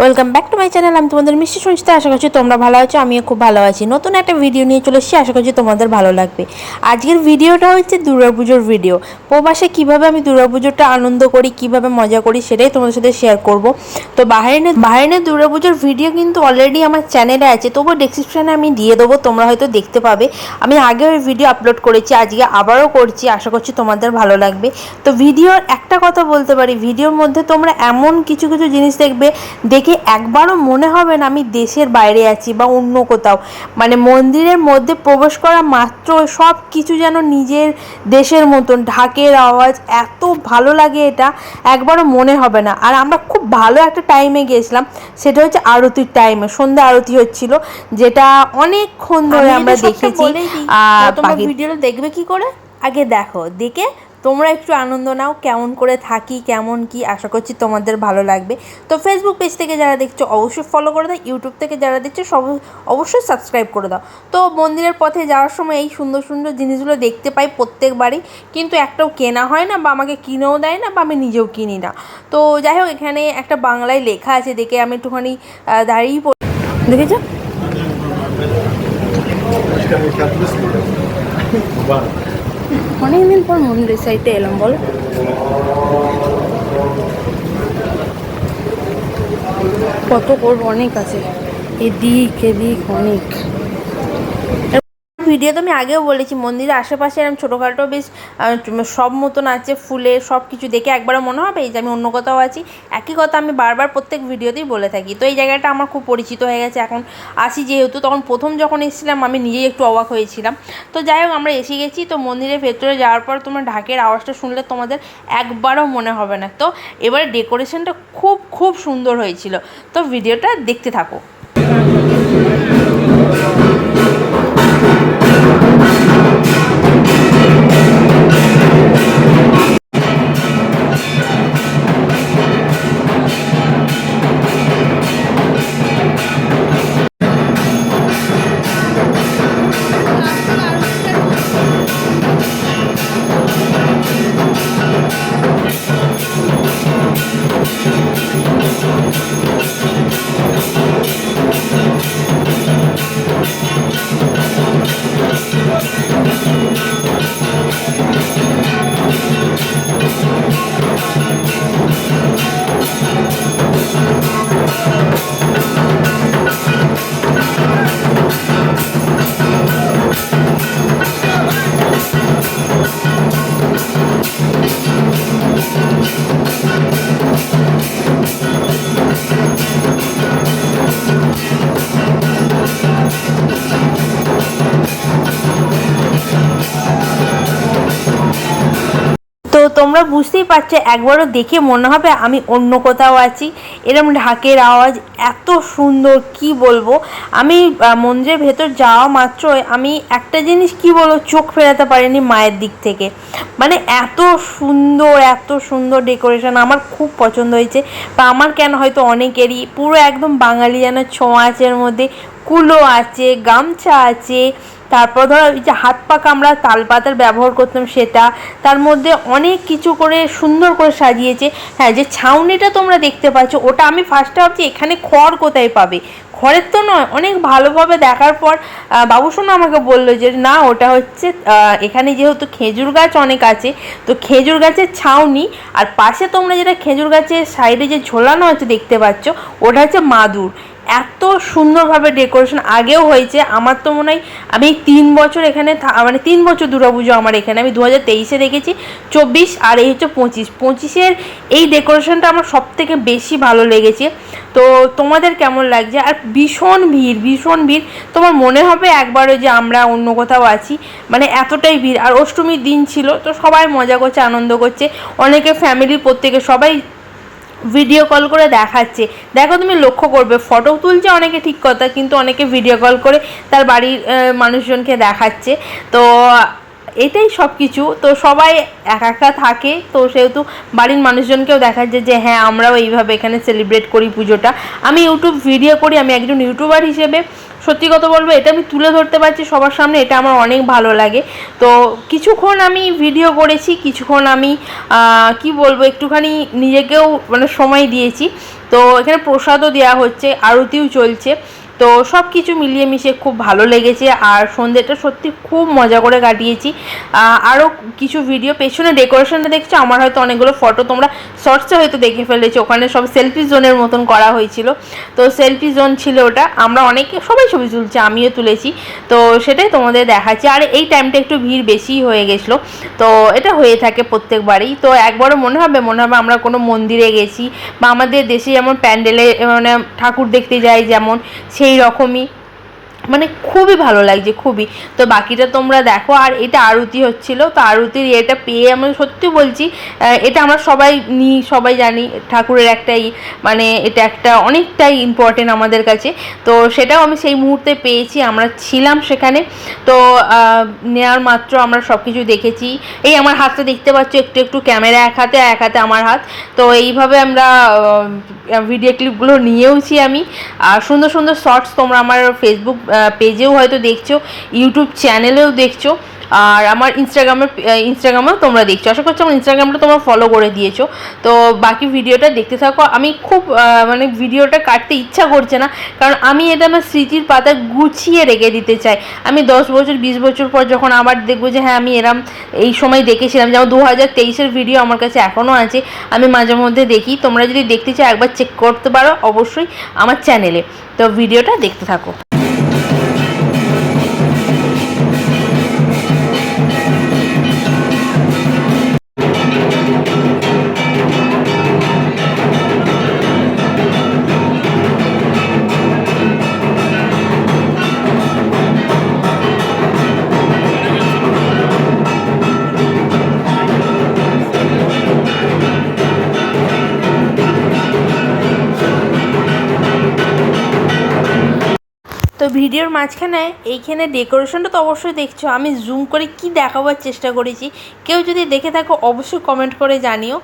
Welcome back to my channel আমি তোমাদের মিষ্টি শুনতে আশা করছি তোমরা ভালো আছো, আমিও খুব ভালো আছি। নতুন একটা ভিডিও নিয়ে চলে এসেছি, আশা করছি তোমাদের ভালো লাগবে। আজকের ভিডিওটা হচ্ছে দুর্গাপুজোর ভিডিও প্রবাসে কীভাবে আমি দুর্গাপুজোটা আনন্দ করি, কীভাবে মজা করি, সেটাই তোমাদের সাথে শেয়ার করব। তো বাহারিনের বাহারিনের দুর্গাপুজোর ভিডিও কিন্তু অলরেডি আমার চ্যানেলে আছে, তবুও ডেসক্রিপশানে আমি দিয়ে দেবো, তোমরা হয়তো দেখতে পাবে। আমি আগে ওই ভিডিও আপলোড করেছি, আজকে আবারও করছি, আশা করছি তোমাদের ভালো লাগবে। তো ভিডিওর একটা কথা বলতে পারি ভিডিওর মধ্যে তোমরা এমন কিছু কিছু জিনিস দেখবে, দেখে একবারও মনে হবে না আমি দেশের বাইরে আছি বা অন্য কোথাও। মানে মন্দিরের মধ্যে প্রবেশ করা মাত্র সব কিছু যেন নিজের দেশের মতন। ঢাকের আওয়াজ এত ভালো লাগে এটা একবারও মনে হবে না। আর আমরা খুব ভালো একটা টাইমে গিয়েছিলাম সেটা হচ্ছে আরতির টাইমে সন্ধ্যা আরতি হচ্ছিল যেটা অনেকক্ষণ ধরে আমরা দেখেছি। আর ভিডিওটা দেখবে কি করে? আগে দেখো দেখে তোমরা একটু আনন্দ নাও, কেমন করে থাকি, কেমন কি, আশা করছি তোমাদের ভালো লাগবে। তো ফেসবুক পেজ থেকে যারা দেখছ, অবশ্যই ফলো করে দাও ইউটিউব থেকে যারা দেখছ, সব অবশ্যই সাবস্ক্রাইব করে দাও। তো মন্দিরের পথে যাওয়ার সময় এই সুন্দর সুন্দর জিনিসগুলো দেখতে পাই প্রত্যেকবারই, কিন্তু একটাও কেনা হয় না বা আমাকে কিনেও দেয় না বা আমি নিজেও কিনি না। তো যাই হোক, এখানে একটা বাংলায় লেখা আছে, দেখে আমি একটুখানি পড়ি। দেখেছ? অনেকদিন পর মন্দির সাইতে এলাম বল কত করব অনেক আছে। এদিক এদিক অনেক। ভিডিও তো আমি আগেও বলেছি, মন্দিরের আশেপাশে এরকম ছোটোখাটো বেশ সব মতন আছে ফুলে সব কিছু দেখে একবারও মনে হবে, এই যে আমি অন্য কোথাও আছি। একই কথা আমি বারবার প্রত্যেক ভিডিওতেই বলে থাকি। তো এই জায়গাটা আমার খুব পরিচিত হয়ে গেছে, এখন আসি যেহেতু, তখন প্রথম যখন এসেছিলাম, আমি নিজেই একটু অবাক হয়েছিলাম। তো যাই হোক, আমরা এসে গেছি, তো মন্দিরের ভেতরে যাওয়ার পর তোমার ঢাকের আওয়াজটা শুনলে তোমাদের একবারও মনে হবে না। তো এবারে ডেকোরেশনটা খুব খুব সুন্দর হয়েছিল। তো ভিডিওটা দেখতে থাকো। তোমরা বুঝতেই পারছ, একবারও দেখে মনে হবে আমি অন্য কোথাও আছি। এরম ঢাকের আওয়াজ, এত সুন্দর, কি বলব? আমি মন্দিরের ভেতর যাওয়া মাত্রই আমি একটা জিনিস কি বলব, চোখ ফেরাতে পারিনি মায়ের দিক থেকে। মানে এত সুন্দর এত সুন্দর ডেকোরেশন আমার খুব পছন্দ হয়েছে। বা আমার কেন হয়তো অনেকেরই পুরো একদম বাঙালি যেন ছোঁয়াচের মধ্যে, কুলো আছে, গামছা আছে তারপর ধরো ওই যে হাত পাকা আমরা তাল পাতার ব্যবহার করতাম সেটা, তার মধ্যে অনেক কিছু করে সুন্দর করে সাজিয়েছে। হ্যাঁ যে ছাউনিটা তোমরা দেখতে পাচ্ছ, ওটা আমি ফার্স্টে ভাবছি এখানে খড় কোথায় পাবে? খড়ের তো নয়, অনেক ভালোভাবে দেখার পর বাবুসোনা আমাকে বলল যে, না, ওটা হচ্ছে এখানে যেহেতু খেজুর গাছ অনেক আছে, তো খেজুর গাছের ছাউনি, আর পাশে তোমরা যেটা খেজুর গাছের সাইডে যে ঝোলানো আছে দেখতে পাচ্ছ, ওটা হচ্ছে মাদুর। এত সুন্দরভাবে ডেকোরেশন আগেও হয়েছে, আমার তো মনে হয় আমি তিন বছর এখানে মানে তিন বছর দুর্গাপুজো আমার এখানে, আমি দু হাজার তেইশে দেখেছি, চব্বিশ আর এই হচ্ছে পঁচিশ, পঁচিশের এই ডেকোরেশনটা আমার সব থেকে বেশি ভালো লেগেছে। তো তোমাদের কেমন লাগছে? আর ভীষণ ভিড় ভীষণ ভিড়, তোমার মনে হবে একবারও যে আমরা অন্য কোথাও আছি মানে এতটাই ভিড়। আর অষ্টমীর দিন ছিল, তো সবাই মজা করছে, আনন্দ করছে, অনেকে ফ্যামিলি প্রত্যেকে, সবাই ভিডিও কল করে দেখাচ্ছে। দেখো তুমি লক্ষ্য করবে ফটো তুলছে অনেকে ঠিক কথা, কিন্তু অনেকে ভিডিও কল করে তার বাড়ির মানুষজনকে দেখাচ্ছে। তো এটাই সব কিছু তো সবাই একা একা থাকে। তো সেহেতু বাড়ির মানুষজনকেও দেখা যায় যে হ্যাঁ আমরাও এইভাবে এখানে সেলিব্রেট করি পুজোটা। আমি ইউটিউব ভিডিও করি, আমি একজন ইউটিউবার হিসেবে। সত্যি কথা বলব, এটা আমি তুলে ধরতে পারছি সবার সামনে, এটা আমার অনেক ভালো লাগে। তো কিছুক্ষণ আমি ভিডিও করেছি, কিছুক্ষণ আমি কি বলব, একটুখানি নিজেকেও মানে সময় দিয়েছি। তো এখানে প্রসাদও দেওয়া হচ্ছে, আরতিও চলছে। তো সব কিছু মিলিয়ে মিশিয়ে খুব ভালো লেগেছে আর সন্ধ্যেটা সত্যি খুব মজা করে কাটিয়েছি। আরও কিছু ভিডিও পেছনে ডেকোরেশনটা দেখছ? আমার হয়তো অনেকগুলো ফটো তোমরা শর্টসে হয়তো দেখে ফেলেছো। ওখানে সব সেলফি জোনের মতন করা হয়েছিল। তো সেলফি জোন ছিল ওটা। আমরা অনেকে, সবাই ছবি তুলছি, আমিও তুলেছি। তো সেটাই তোমাদের দেখাচ্ছি। আর এই টাইমটা একটু ভিড় বেশি হয়ে গেছিল। তো এটা হয়ে থাকে প্রত্যেকবারই। তো একবারও মনে হবে মনে হবে আমরা কোনো মন্দিরে গেছি বা আমাদের দেশে যেমন প্যান্ডেলে মানে ঠাকুর দেখতে যাই যেমন, সেই রকমই মানে খুবই ভালো লাগছে, খুবই। তো বাকিটা তোমরা দেখো, আর এটা আরতি হচ্ছিল। তো আরতির এটা পেয়ে আমি সত্যি বলছি এটা আমরা সবাই নিই সবাই জানি, ঠাকুরের একটাই মানে এটা একটা অনেকটাই ইম্পর্টেন্ট আমাদের কাছে। তো সেটাও আমি সেই মুহূর্তে পেয়েছি, আমরা ছিলাম সেখানে। তো নেওয়ার মাত্র আমরা সব কিছু দেখেছি। এই আমার হাতটা দেখতে পাচ্ছ, একটু একটু ক্যামেরা এক হাতে এক হাতে আমার হাত। তো এইভাবে আমরা ভিডিও ক্লিপগুলো নিয়েওছি আমি। আর সুন্দর সুন্দর শর্টস তোমরা আমার ফেসবুক পেজেও হয়তো দেখছ ইউটিউব চ্যানেলেও দেখছ, আর আমার ইনস্টাগ্রামের ইনস্টাগ্রামেও তোমরা দেখছ। আশা করছি আমার ইনস্টাগ্রামটা তোমরা ফলো করে দিয়েছ। তো বাকি ভিডিওটা দেখতে থাকো। আমি খুব মানে ভিডিওটা কাটতে ইচ্ছা করছে না, কারণ আমি এটা আমার স্মৃতির পাতা গুছিয়ে রেখে দিতে চাই। আমি দশ বছর, বিশ বছর পর যখন আবার দেখব যে হ্যাঁ আমি এরম এই সময় দেখেছিলাম, যেমন দু হাজার তেইশের ভিডিও আমার কাছে এখনও আছে, আমি মাঝে মধ্যে দেখি। তোমরা যদি দেখতে চাও, একবার চেক করতে পারো অবশ্যই আমার চ্যানেলে তো ভিডিওটা দেখতে থাকো। তো ভিডিওর মাঝখানে এইখানে ডেকোরেশনটা তো অবশ্যই দেখছ। আমি জুম করে কি দেখাবার চেষ্টা করেছি, কেউ যদি দেখে থাকো অবশ্যই কমেন্ট করে জানিও।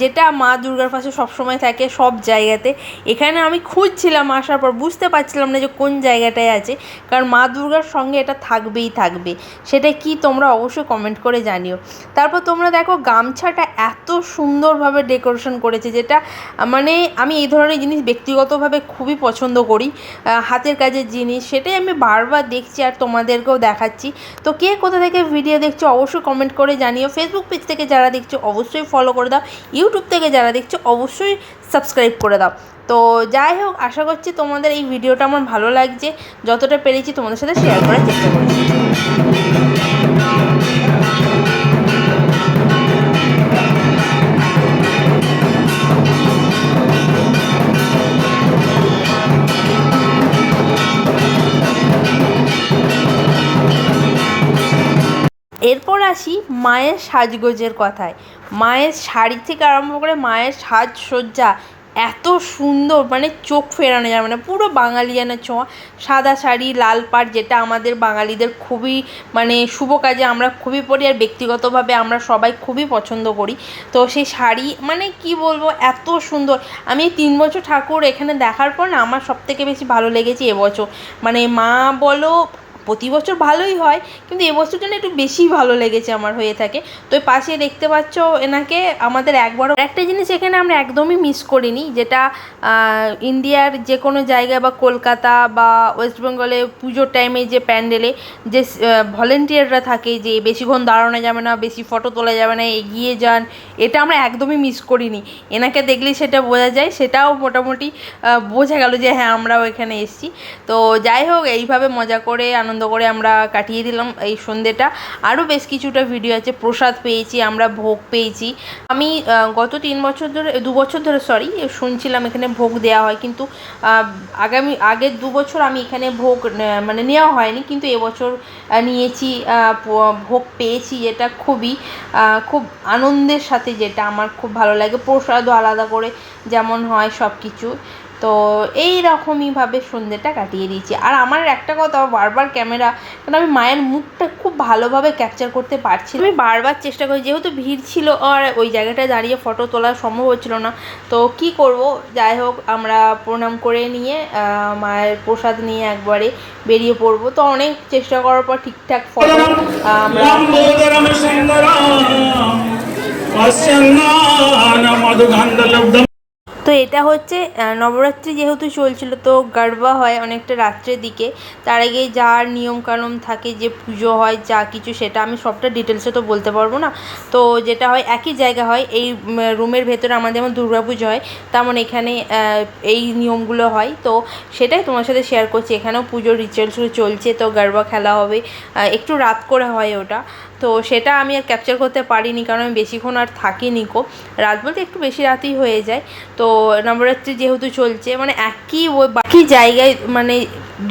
যেটা মা দুর্গার পাশে সবসময় থাকে সব জায়গাতে। এখানে আমি খুঁজছিলাম আসার পর বুঝতে পারছিলাম না যে কোন জায়গাটায় আছে, কারণ মা দুর্গার সঙ্গে এটা থাকবেই থাকবে। সেটা কি তোমরা অবশ্যই কমেন্ট করে জানিও। তারপর তোমরা দেখো গামছাটা এত সুন্দরভাবে ডেকোরেশন করেছে, যেটা মানে আমি এই ধরনের জিনিস ব্যক্তিগতভাবে খুবই পছন্দ করি। হাতের কাজের জিনিস, সেটাই আমি বারবার দেখছি আর তোমাদেরকেও দেখাচ্ছি। তো কে কোথা থেকে ভিডিও দেখছ অবশ্যই কমেন্ট করে জানিও। ফেসবুক পেজ থেকে যারা দেখছ অবশ্যই ফলো করে দাও। ইউটিউব থেকে যারা দেখছ অবশ্যই সাবস্ক্রাইব করে দাও। তো যাই হোক, আশা করছি তোমাদের এই ভিডিওটা আমার ভালো লাগছে। যতটা পেরেছি তোমাদের সাথে শেয়ার করার চেষ্টা করেছি। এরপর আসি মায়ের সাজগোজের কথায়। মায়ের শাড়ি থেকে আরম্ভ করে মায়ের সাজসজ্জা এত সুন্দর মানে চোখ ফেরানো যায় মানে পুরো বাঙালিয়ানা ছোঁয়া। সাদা শাড়ি, লাল পাড় যেটা আমাদের বাঙালিদের খুবই মানে শুভ কাজে আমরা খুবই পরি আর ব্যক্তিগতভাবে আমরা সবাই খুবই পছন্দ করি। তো সেই শাড়ি মানে কি বলব, এত সুন্দর। আমি তিন বছর ঠাকুর এখানে দেখার পর না আমার সবথেকে বেশি ভালো লেগেছে এবছর মানে মা বলো প্রতি বছর ভালোই হয়, কিন্তু এবছর জন্য একটু বেশি ভালো লেগেছে আমার হয়ে থাকে। তো পাশে দেখতে পাচ্ছ এনাকে, আমাদের একবারও একটা জিনিস এখানে আমরা একদমই মিস করিনি, যেটা ইন্ডিয়ার যে কোনো জায়গায় বা কলকাতা বা ওয়েস্ট বেঙ্গলে পুজোর টাইমে যে প্যান্ডেলে যে ভলেন্টিয়াররা থাকে যে বেশিক্ষণ দাঁড়ানো যাবে না, বেশি ফটো তোলা যাবে না, এগিয়ে যান, এটা আমরা একদমই মিস করিনি। এনাকে দেখলেই সেটা বোঝা যায়, সেটাও মোটামুটি বোঝা গেল যে হ্যাঁ আমরাও এখানে এসেছি। তো যাই হোক, এইভাবে মজা করে আনন্দ করে আমরা কাটিয়ে দিলাম এই সন্ধ্যেটা। আরও বেশ কিছুটা ভিডিও আছে, প্রসাদ পেয়েছি, আমরা ভোগ পেয়েছি। আমি গত তিন বছর ধরে, দু বছর ধরে সরি শুনছিলাম এখানে ভোগ দেওয়া হয়, কিন্তু আগামী, আগের দু বছর আমি এখানে ভোগ মানে নেওয়া হয়নি, কিন্তু এবছর নিয়েছি ভোগ পেয়েছি, যেটা খুবই খুব আনন্দের সাথে, যেটা আমার খুব ভালো লাগে। প্রসাদও আলাদা করে যেমন হয় সব কিছু তো এই রকমইভাবে সন্ধ্যেটা কাটিয়ে দিয়েছি আর আমার একটা কথা বারবার ক্যামেরা কারণ আমি মায়ের মুখটা খুব ভালোভাবে ক্যাপচার করতে পারছি। আমি বারবার চেষ্টা করি যেহেতু ভিড় ছিল আর ওই জায়গাটায় দাঁড়িয়ে ফটো তোলা সম্ভব হচ্ছিল না তো কি করব যাই হোক আমরা প্রণাম করে নিয়ে মায়ের প্রসাদ নিয়ে একবারে বেরিয়ে পড়ব তো অনেক চেষ্টা করার পর ঠিকঠাক ফটো আমরা তো এটা হচ্ছে নবরাত্রি যেহেতু চলছিল, তো গারবা হয় অনেকটা রাত্রের দিকে। তার আগে যার নিয়মকানুন থাকে যে পুজো হয়, যা কিছু সেটা আমি সবটা ডিটেলসে তো বলতে পারব না। তো যেটা হয়, একই জায়গা হয়, এই রুমের ভেতরে আমাদের যেমন দুর্গা পুজো হয়, তেমন এখানে এই নিয়মগুলো হয়। তো সেটাই তোমার সাথে শেয়ার করছি। এখানেও পুজোর রিচুয়ালসগুলো চলছে, তো গারবা খেলা হবে। একটু রাত করে হয় ওটা। তো সেটা আমি আর ক্যাপচার করতে পারিনি, কারণ আমি বেশিক্ষণ আর থাকিনি কো। রাত বলতে একটু বেশি রাতই হয়ে যায়। তো নবরাত্রি যেহেতু চলছে মানে একই ওই বাকি জায়গায় মানে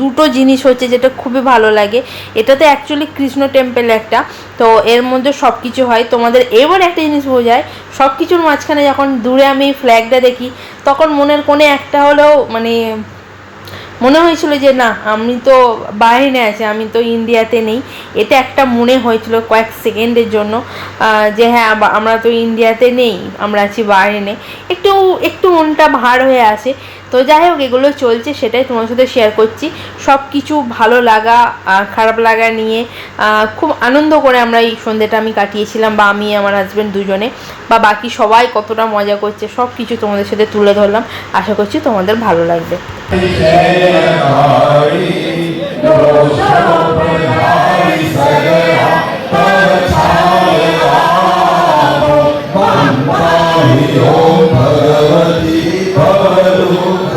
দুটো জিনিস হচ্ছে যেটা খুবই ভালো লাগে। এটাতে অ্যাকচুয়ালি কৃষ্ণ টেম্পেল একটা, তো এর মধ্যে সব কিছু হয়। তোমাদের এবার একটা জিনিস বোঝায় সব কিছুর মাঝখানে যখন দূরে আমি ফ্ল্যাগটা দেখি, তখন মনের কোণে একটা হলেও মানে মনে হয়েছিল যে না, আমি তো বাইরে আছি, আমি তো ইন্ডিয়াতে নেই। এটা একটা মনে হয়েছিল কয়েক সেকেন্ডের জন্য যে হ্যাঁ আমরা তো ইন্ডিয়াতে নেই, আমরা আছি বাইরে একটু একটু মনটা ভার হয়ে আসে তো যাই হোক এগুলো চলছে সেটাই তোমার সাথে শেয়ার করছি সব কিছু ভালো লাগা খারাপ লাগা নিয়ে খুব আনন্দ করে আমরা এই সন্ধ্যেটা আমি কাটিয়েছিলাম বা আমি আমার হাজব্যান্ড দুজনে বা বাকি সবাই কতটা মজা করছে সব কিছু তোমাদের সাথে তুলে ধরলাম আশা করছি তোমাদের ভালো লাগবে তো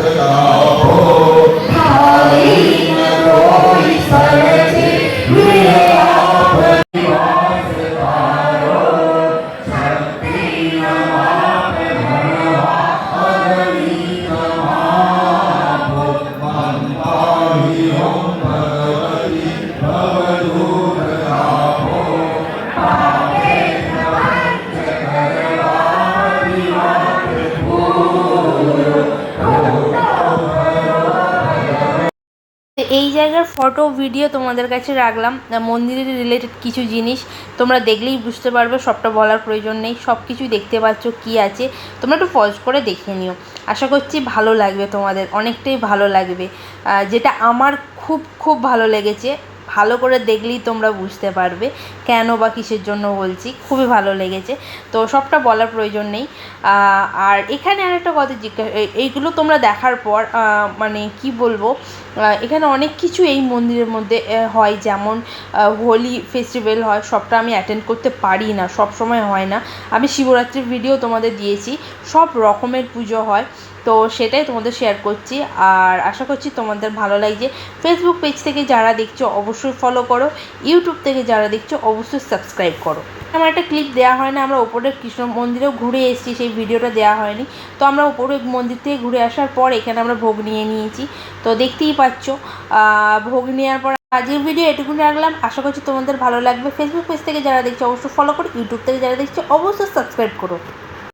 এই জায়গার ফটো ভিডিও তোমাদের কাছে রাখলাম। মন্দিরের রিলেটেড কিছু জিনিস। তোমরা দেখলেই বুঝতে পারবে, সবটা বলার প্রয়োজন নেই। সব কিছুই দেখতে পাচ্ছ কি আছে। তোমরা একটু পজ করে দেখে নিও। আশা করছি ভালো লাগবে তোমাদের, অনেকটাই ভালো লাগবে। যেটা আমার খুব খুব ভালো লেগেছে ভালো করে দেখলেই তোমরা বুঝতে পারবে কেন বা কিসের জন্য বলছি। খুবই ভালো লেগেছে। তো সবটা বলার প্রয়োজন নেই। আর এখানে আরেকটা কথা জিজ্ঞাসা এইগুলো তোমরা দেখার পর মানে কি বলব এখানে অনেক কিছু এই মন্দিরের মধ্যে হয় যেমন হোলি ফেস্টিভ্যাল হয়, সবটা আমি অ্যাটেন্ড করতে পারি না সব সময় হয় না। আমি শিবরাত্রির ভিডিও তোমাদের দিয়েছি, সব রকমের পুজো হয়। তো সেটাই তোমাদের শেয়ার করছি। আর আশা করছি তোমাদের ভালো লাগছে। ফেসবুক পেজ থেকে যারা দেখছ, অবশ্যই ফলো করো। ইউটিউব থেকে যারা দেখছ, অবশ্যই সাবস্ক্রাইব করো। আমার একটা ক্লিপ দেওয়া হয় না আমরা ওপরের কৃষ্ণ মন্দিরেও ঘুরে এসেছি, সেই ভিডিওটা দেওয়া হয়নি। তো আমরা ওপরে মন্দির থেকে ঘুরে আসার পর এখানে আমরা ভোগ নিয়ে নিয়েছি। তো দেখতেই পাচ্ছ ভোগ নেওয়ার পর আজকের ভিডিও এটুকু রাখলাম। আশা করছি তোমাদের ভালো লাগবে। ফেসবুক পেজ থেকে যারা দেখছ, অবশ্যই ফলো করো। ইউটিউব থেকে যারা দেখছ, অবশ্যই সাবস্ক্রাইব করো।